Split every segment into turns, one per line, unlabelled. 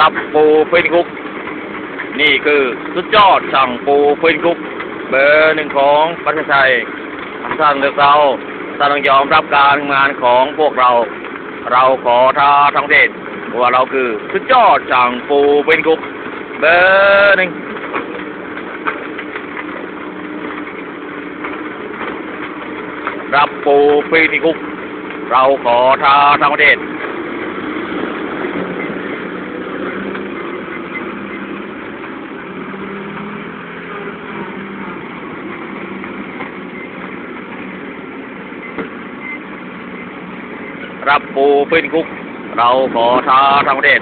รับปูเป็นคุก นี่คือสุดยอดสั่งปูเป็นคุก เบอร์หนึ่งของประเทศไทยท่านเลือกเราท่านต้องยอมรับการงานของพวกเรา เราขอท้าทั้งประเทศว่าเราคือสุดยอดสั่งปูเป็นคุก เบอร์หนึ่งรับปูปีนิคุก เราขอท้าทั้งประเทศ รับปูปีนิคุก เราขอท้าทั้งประเทศ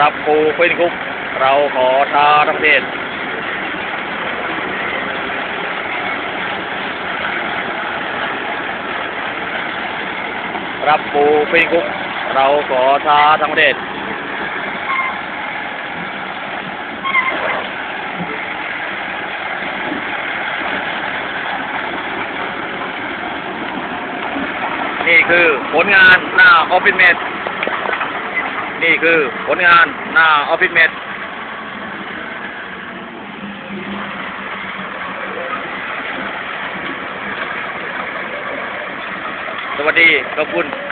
รับปูปีนิคุก เราขอท้าทั้งประเทศรับปูปีนิคุก เราขอท้าทั้งประเทศนี่คือผลงานหน้าออฟฟิศเมด นี่คือผลงานหน้าออฟฟิศเมดสวัสดีขอบคุณ